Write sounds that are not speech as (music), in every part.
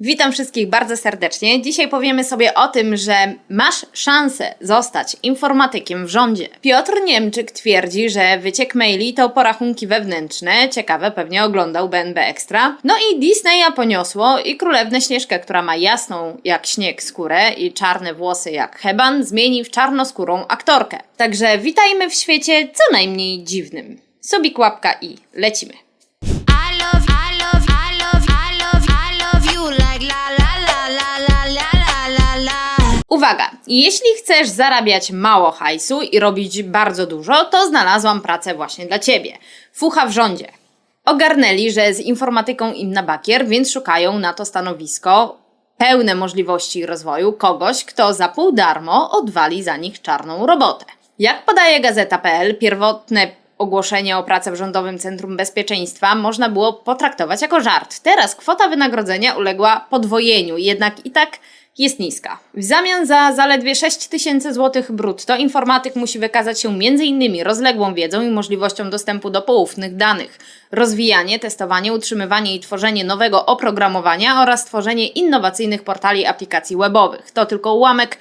Witam wszystkich bardzo serdecznie. Dzisiaj powiemy sobie o tym, że masz szansę zostać informatykiem w rządzie. Piotr Niemczyk twierdzi, że wyciek maili to porachunki wewnętrzne. Ciekawe, pewnie oglądał BNB Extra. No i Disneya poniosło i królewnę Śnieżkę, która ma jasną jak śnieg skórę i czarne włosy jak heban, zmieni w czarnoskórą aktorkę. Także witajmy w świecie co najmniej dziwnym. Subik łapka i lecimy. Uwaga, jeśli chcesz zarabiać mało hajsu i robić bardzo dużo, to znalazłam pracę właśnie dla Ciebie. Fucha w rządzie. Ogarnęli, że z informatyką im na bakier, więc szukają na to stanowisko pełne możliwości rozwoju kogoś, kto za pół darmo odwali za nich czarną robotę. Jak podaje Gazeta.pl, pierwotne ogłoszenie o pracę w Rządowym Centrum Bezpieczeństwa można było potraktować jako żart. Teraz kwota wynagrodzenia uległa podwojeniu, jednak i tak jest niska. W zamian za zaledwie 6 tysięcy złotych brutto informatyk musi wykazać się m.in. rozległą wiedzą i możliwością dostępu do poufnych danych, rozwijanie, testowanie, utrzymywanie i tworzenie nowego oprogramowania oraz tworzenie innowacyjnych portali aplikacji webowych. To tylko ułamek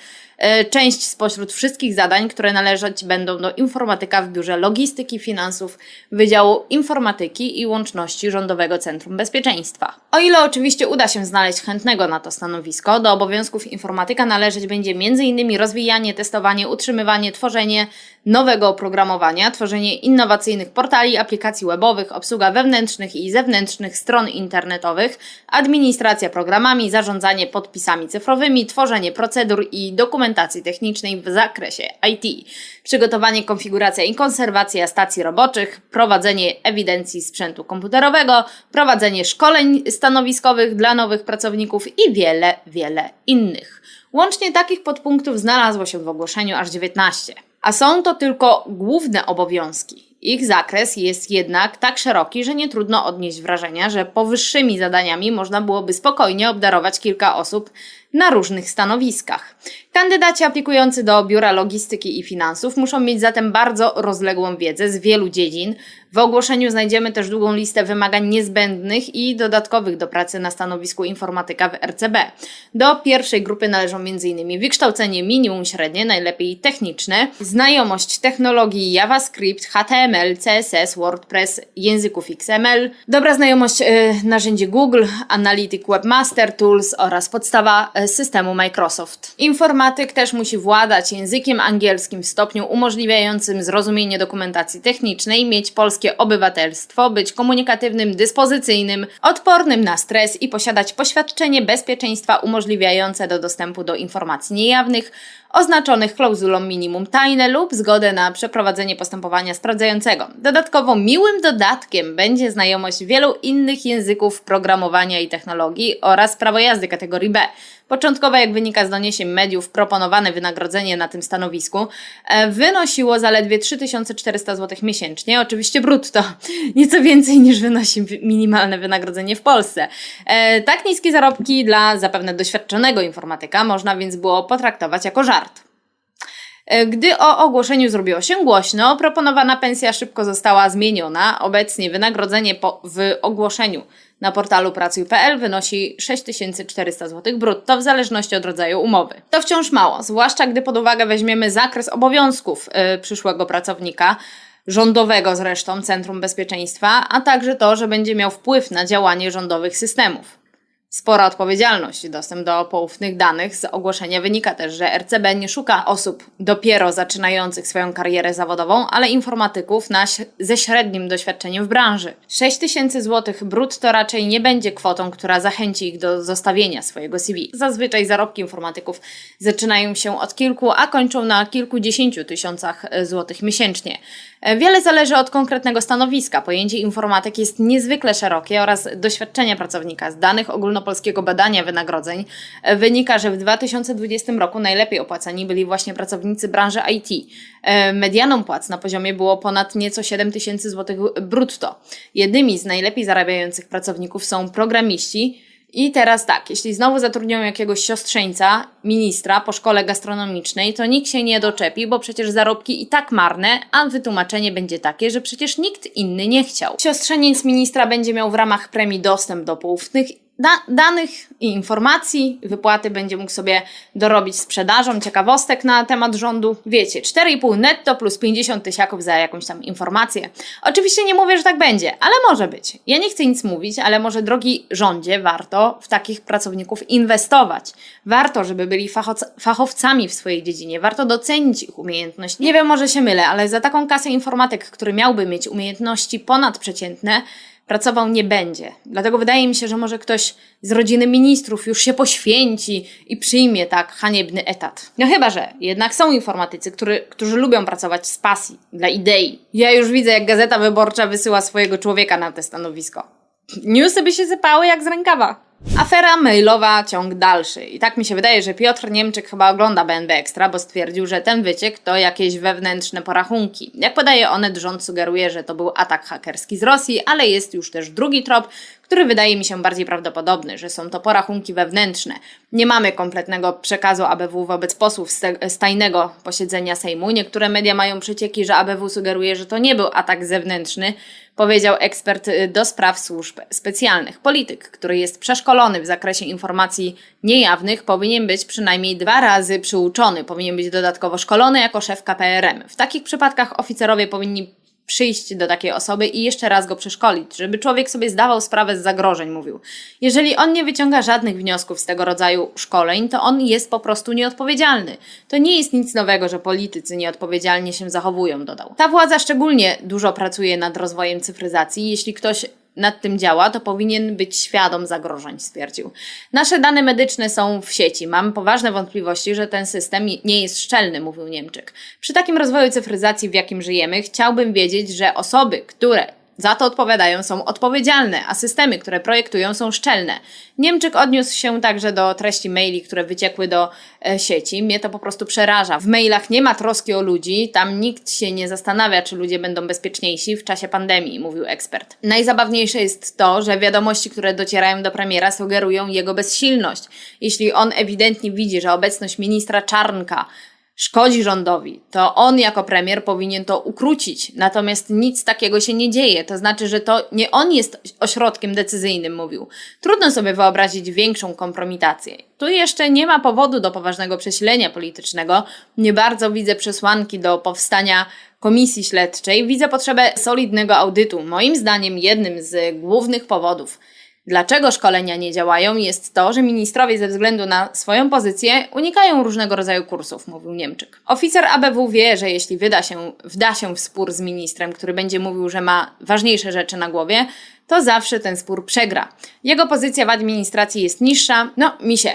część spośród wszystkich zadań, które należeć będą do informatyka w biurze logistyki, finansów, Wydziału Informatyki i Łączności Rządowego Centrum Bezpieczeństwa. O ile oczywiście uda się znaleźć chętnego na to stanowisko, do obowiązków informatyka należeć będzie m.in. rozwijanie, testowanie, utrzymywanie, tworzenie nowego oprogramowania, tworzenie innowacyjnych portali, aplikacji webowych, obsługa wewnętrznych i zewnętrznych stron internetowych, administracja programami, zarządzanie podpisami cyfrowymi, tworzenie procedur i dokumentacji technicznej w zakresie IT, przygotowanie, konfiguracja i konserwacja stacji roboczych, prowadzenie ewidencji sprzętu komputerowego, prowadzenie szkoleń stanowiskowych dla nowych pracowników i wiele, wiele innych. Łącznie takich podpunktów znalazło się w ogłoszeniu aż 19. A są to tylko główne obowiązki. Ich zakres jest jednak tak szeroki, że nie trudno odnieść wrażenia, że powyższymi zadaniami można byłoby spokojnie obdarować kilka osób na różnych stanowiskach. Kandydaci aplikujący do Biura Logistyki i Finansów muszą mieć zatem bardzo rozległą wiedzę z wielu dziedzin. W ogłoszeniu znajdziemy też długą listę wymagań niezbędnych i dodatkowych do pracy na stanowisku informatyka w RCB. Do pierwszej grupy należą m.in. wykształcenie minimum średnie, najlepiej techniczne, znajomość technologii JavaScript, HTML, CSS, WordPress, języków XML, dobra znajomość e, narzędzi Google, Analytic Webmaster Tools oraz podstawa e, systemu Microsoft. Informatyk też musi władać językiem angielskim w stopniu umożliwiającym zrozumienie dokumentacji technicznej, mieć polskie obywatelstwo, być komunikatywnym, dyspozycyjnym, odpornym na stres i posiadać poświadczenie bezpieczeństwa umożliwiające do dostępu do informacji niejawnych, oznaczonych klauzulą minimum tajne lub zgodę na przeprowadzenie postępowania sprawdzającego. Dodatkowo miłym dodatkiem będzie znajomość wielu innych języków programowania i technologii oraz prawo jazdy kategorii B. Początkowo, jak wynika z doniesień mediów, proponowane wynagrodzenie na tym stanowisku e, wynosiło zaledwie 3400 zł miesięcznie, oczywiście brutto, (laughs) nieco więcej niż wynosi minimalne wynagrodzenie w Polsce. E, Tak niskie zarobki dla zapewne doświadczonego informatyka można więc było potraktować jako żart. E, Gdy o ogłoszeniu zrobiło się głośno, proponowana pensja szybko została zmieniona. Obecnie wynagrodzenie w ogłoszeniu na portalu pracuj.pl wynosi 6400 zł brutto w zależności od rodzaju umowy. To wciąż mało, zwłaszcza gdy pod uwagę weźmiemy zakres obowiązków y, przyszłego pracownika, rządowego zresztą Centrum Bezpieczeństwa, a także to, że będzie miał wpływ na działanie rządowych systemów. Spora odpowiedzialność. Dostęp do poufnych danych z ogłoszenia wynika też, że RCB nie szuka osób dopiero zaczynających swoją karierę zawodową, ale informatyków na, ze średnim doświadczeniem w branży. 6 tysięcy złotych brutto raczej nie będzie kwotą, która zachęci ich do zostawienia swojego CV. Zazwyczaj zarobki informatyków zaczynają się od kilku, a kończą na kilkudziesięciu tysiącach złotych miesięcznie. Wiele zależy od konkretnego stanowiska. Pojęcie informatyk jest niezwykle szerokie oraz doświadczenia pracownika. Z danych ogólnopolskiego badania wynagrodzeń e, wynika, że w 2020 roku najlepiej opłacani byli właśnie pracownicy branży IT. E, Medianą płac na poziomie było ponad nieco 7 tysięcy złotych brutto. Jednymi z najlepiej zarabiających pracowników są programiści, i teraz tak, jeśli znowu zatrudnią jakiegoś siostrzeńca, ministra po szkole gastronomicznej, to nikt się nie doczepi, bo przecież zarobki i tak marne, a wytłumaczenie będzie takie, że przecież nikt inny nie chciał. Siostrzeniec ministra będzie miał w ramach premii dostęp do poufnych da- danych i informacji, wypłaty będzie mógł sobie dorobić sprzedażą, ciekawostek na temat rządu. Wiecie, 4,5 netto plus 50 tysiaków za jakąś tam informację. Oczywiście nie mówię, że tak będzie, ale może być. Ja nie chcę nic mówić, ale może drogi rządzie warto w takich pracowników inwestować. Warto, żeby byli fachowcami w swojej dziedzinie, warto docenić ich umiejętność. Nie wiem, może się mylę, ale za taką kasę informatyk, który miałby mieć umiejętności ponadprzeciętne, pracował nie będzie. Dlatego wydaje mi się, że może ktoś z rodziny ministrów już się poświęci i przyjmie tak haniebny etat. No chyba, że jednak są informatycy, który, którzy lubią pracować z pasji, dla idei. Ja już widzę, jak Gazeta Wyborcza wysyła swojego człowieka na te stanowisko. Newsy by się sypały jak z rękawa. Afera mailowa, ciąg dalszy. I tak mi się wydaje, że Piotr Niemczyk chyba ogląda BNB Extra, bo stwierdził, że ten wyciek to jakieś wewnętrzne porachunki. Jak podaje Onet, rząd sugeruje, że to był atak hakerski z Rosji, ale jest już też drugi trop, który wydaje mi się bardziej prawdopodobny, że są to porachunki wewnętrzne. Nie mamy kompletnego przekazu ABW wobec posłów z, tajnego posiedzenia Sejmu. Niektóre media mają przecieki, że ABW sugeruje, że to nie był atak zewnętrzny, powiedział ekspert y, do spraw służb specjalnych. Polityk, który jest przeszkolony w zakresie informacji niejawnych, powinien być przynajmniej dwa razy przyuczony, powinien być dodatkowo szkolony jako szef KPRM. W takich przypadkach oficerowie powinni przyjść do takiej osoby i jeszcze raz go przeszkolić, żeby człowiek sobie zdawał sprawę z zagrożeń, mówił. Jeżeli on nie wyciąga żadnych wniosków z tego rodzaju szkoleń, to on jest po prostu nieodpowiedzialny. To nie jest nic nowego, że politycy nieodpowiedzialnie się zachowują, dodał. Ta władza szczególnie dużo pracuje nad rozwojem cyfryzacji. Jeśli ktoś nad tym działa, to powinien być świadom zagrożeń, stwierdził. Nasze dane medyczne są w sieci. Mam poważne wątpliwości, że ten system nie jest szczelny, mówił Niemczyk. Przy takim rozwoju cyfryzacji, w jakim żyjemy, chciałbym wiedzieć, że osoby, które za to odpowiadają, są odpowiedzialne, a systemy, które projektują, są szczelne. Niemczyk odniósł się także do treści maili, które wyciekły do e, sieci. Mnie to po prostu przeraża. W mailach nie ma troski o ludzi, tam nikt się nie zastanawia, czy ludzie będą bezpieczniejsi w czasie pandemii, mówił ekspert. Najzabawniejsze jest to, że wiadomości, które docierają do premiera, sugerują jego bezsilność. Jeśli on ewidentnie widzi, że obecność ministra Czarnka szkodzi rządowi, to on jako premier powinien to ukrócić. Natomiast nic takiego się nie dzieje. To znaczy, że to nie on jest ośrodkiem decyzyjnym, mówił. Trudno sobie wyobrazić większą kompromitację. Tu jeszcze nie ma powodu do poważnego przesilenia politycznego. Nie bardzo widzę przesłanki do powstania komisji śledczej. Widzę potrzebę solidnego audytu. Moim zdaniem jednym z głównych powodów Dlaczego szkolenia nie działają, jest to, że ministrowie ze względu na swoją pozycję unikają różnego rodzaju kursów, mówił Niemczyk. Oficer ABW wie, że jeśli wyda się, wda się w spór z ministrem, który będzie mówił, że ma ważniejsze rzeczy na głowie, to zawsze ten spór przegra. Jego pozycja w administracji jest niższa, no misie.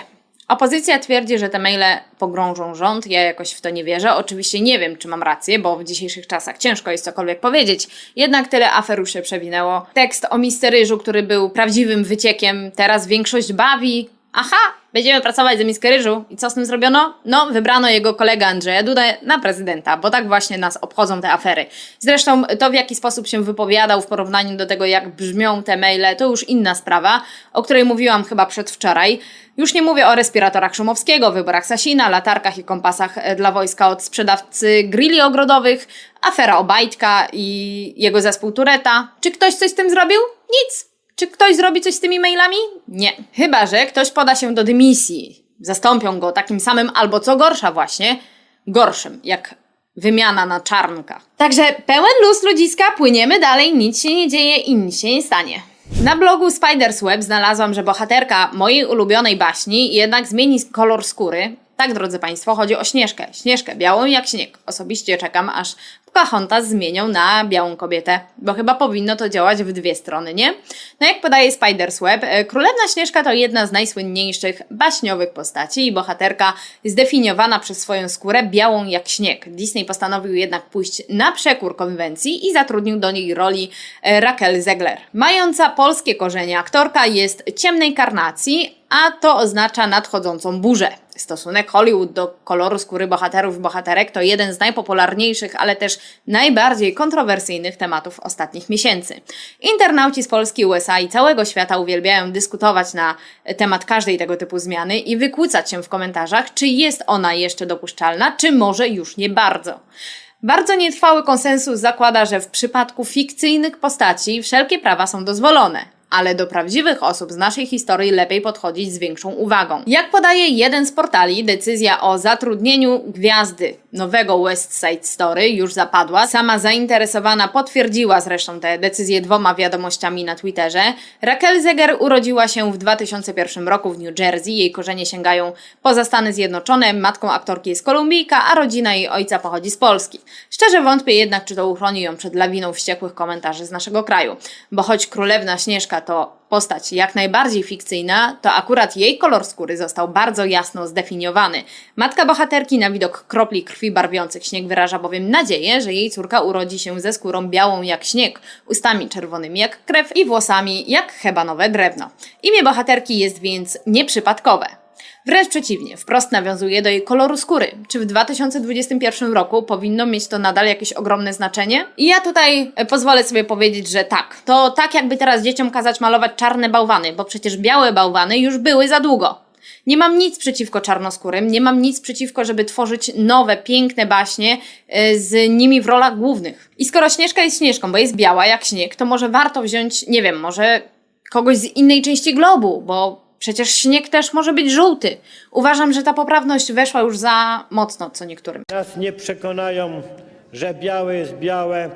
Opozycja twierdzi, że te maile pogrążą rząd. Ja jakoś w to nie wierzę. Oczywiście nie wiem, czy mam rację, bo w dzisiejszych czasach ciężko jest cokolwiek powiedzieć. Jednak tyle afer już się przewinęło. Tekst o misteryżu, który był prawdziwym wyciekiem, teraz większość bawi. Aha, będziemy pracować za miskę ryżu. I co z tym zrobiono? No, wybrano jego kolegę Andrzeja Dudę na prezydenta, bo tak właśnie nas obchodzą te afery. Zresztą to, w jaki sposób się wypowiadał w porównaniu do tego, jak brzmią te maile, to już inna sprawa, o której mówiłam chyba przedwczoraj. Już nie mówię o respiratorach Szumowskiego, wyborach Sasina, latarkach i kompasach e, dla wojska od sprzedawcy grilli ogrodowych, afera Obajtka i jego zespół Tureta. Czy ktoś coś z tym zrobił? Nic. Czy ktoś zrobi coś z tymi mailami? Nie. Chyba, że ktoś poda się do dymisji. Zastąpią go takim samym albo co gorsza właśnie, gorszym, jak wymiana na czarnka. Także pełen luz ludziska, płyniemy dalej, nic się nie dzieje i nic się nie stanie. Na blogu Spiders Web znalazłam, że bohaterka mojej ulubionej baśni jednak zmieni kolor skóry. Tak, drodzy Państwo, chodzi o Śnieżkę. Śnieżkę białą jak śnieg. Osobiście czekam, aż Pocahontas zmienią na białą kobietę, bo chyba powinno to działać w dwie strony, nie? No jak podaje Spiders Web, e, Królewna Śnieżka to jedna z najsłynniejszych baśniowych postaci i bohaterka zdefiniowana przez swoją skórę białą jak śnieg. Disney postanowił jednak pójść na przekór konwencji i zatrudnił do niej roli e, Raquel Zegler. Mająca polskie korzenie aktorka jest ciemnej karnacji, a to oznacza nadchodzącą burzę. Stosunek Hollywood do koloru skóry bohaterów i bohaterek to jeden z najpopularniejszych, ale też najbardziej kontrowersyjnych tematów ostatnich miesięcy. Internauci z Polski, USA i całego świata uwielbiają dyskutować na temat każdej tego typu zmiany i wykłócać się w komentarzach, czy jest ona jeszcze dopuszczalna, czy może już nie bardzo. Bardzo nietrwały konsensus zakłada, że w przypadku fikcyjnych postaci wszelkie prawa są dozwolone. Ale do prawdziwych osób z naszej historii lepiej podchodzić z większą uwagą. Jak podaje jeden z portali, decyzja o zatrudnieniu gwiazdy nowego West Side Story już zapadła. Sama zainteresowana potwierdziła zresztą tę decyzję dwoma wiadomościami na Twitterze. Raquel Zeger urodziła się w 2001 roku w New Jersey. Jej korzenie sięgają poza Stany Zjednoczone. Matką aktorki jest Kolumbijka, a rodzina jej ojca pochodzi z Polski. Szczerze wątpię jednak, czy to uchroni ją przed lawiną wściekłych komentarzy z naszego kraju. Bo choć królewna Śnieżka to postać jak najbardziej fikcyjna, to akurat jej kolor skóry został bardzo jasno zdefiniowany. Matka bohaterki na widok kropli krwi barwiących śnieg wyraża bowiem nadzieję, że jej córka urodzi się ze skórą białą jak śnieg, ustami czerwonymi jak krew i włosami jak hebanowe drewno. Imię bohaterki jest więc nieprzypadkowe. Wręcz przeciwnie, wprost nawiązuje do jej koloru skóry. Czy w 2021 roku powinno mieć to nadal jakieś ogromne znaczenie? I ja tutaj e, pozwolę sobie powiedzieć, że tak. To tak jakby teraz dzieciom kazać malować czarne bałwany, bo przecież białe bałwany już były za długo. Nie mam nic przeciwko czarnoskórym, nie mam nic przeciwko, żeby tworzyć nowe, piękne baśnie e, z nimi w rolach głównych. I skoro Śnieżka jest Śnieżką, bo jest biała jak śnieg, to może warto wziąć, nie wiem, może kogoś z innej części globu, bo przecież śnieg też może być żółty. Uważam, że ta poprawność weszła już za mocno co niektórym. Nas nie przekonają, że białe jest białe,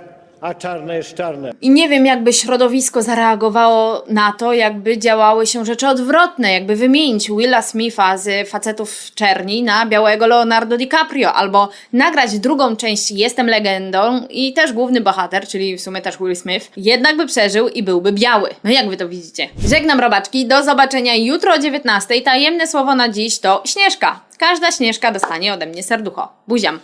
a czarne jest czarne. I nie wiem, jakby środowisko zareagowało na to, jakby działały się rzeczy odwrotne, jakby wymienić Willa Smitha z facetów czerni na białego Leonardo DiCaprio, albo nagrać drugą część Jestem legendą i też główny bohater, czyli w sumie też Will Smith, jednak by przeżył i byłby biały. No jak wy to widzicie? Żegnam robaczki, do zobaczenia jutro o 19. Tajemne słowo na dziś to Śnieżka. Każda Śnieżka dostanie ode mnie serducho. Buziam.